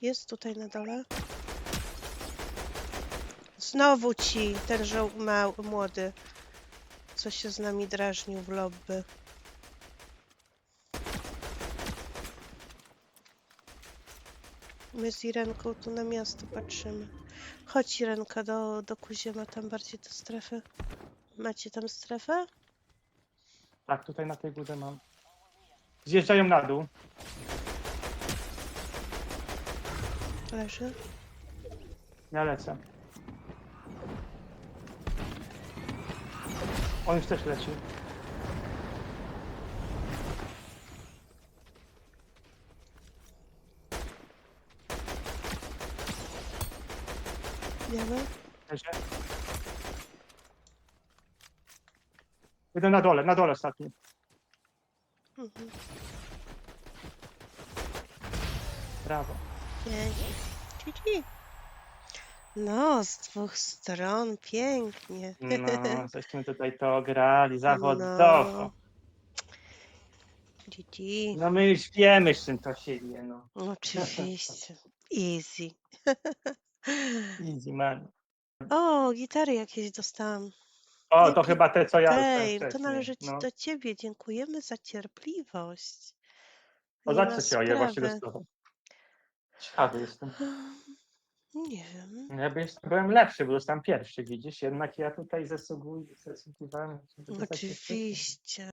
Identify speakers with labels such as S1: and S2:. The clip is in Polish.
S1: Jest tutaj na dole. Znowu ci, ten żoł młody, co się z nami drażnił w lobby. My z Irenką tu na miasto patrzymy. Chodź Irenka do, do Kuziema, tam bardziej do strefy. Macie tam strefę?
S2: Tak, tutaj na tej górze mam. Zjeżdżają na dół.
S1: Leży.
S2: Ja lecę. On już też leci.
S1: Wiemy?
S2: Leży. Jeden na dole, na dole ostatni.
S1: Mhm.
S2: Brawo.
S1: Pięknie. No, z dwóch stron, pięknie.
S2: No, żeśmy tutaj to grali zawodowo.
S1: No.
S2: No my już wiemy, z czym to się je, no.
S1: Oczywiście. Easy.
S2: Easy man.
S1: O, gitary jakieś dostałam.
S2: O, to chyba te, co ja dostałem
S1: Ej, to
S2: wcześniej,
S1: należy ci
S2: no.
S1: do ciebie. Dziękujemy za cierpliwość.
S2: O,
S1: Nie
S2: za
S1: ma
S2: co się je właśnie
S1: sprawy.
S2: dostawał? Ciekawy jestem.
S1: Nie wiem.
S2: Ja by jeszcze byłem lepszy, bo dostałem pierwszy, widzisz? Jednak ja tutaj zasługuję, zasługiwałem. żeby dostać
S1: Oczywiście.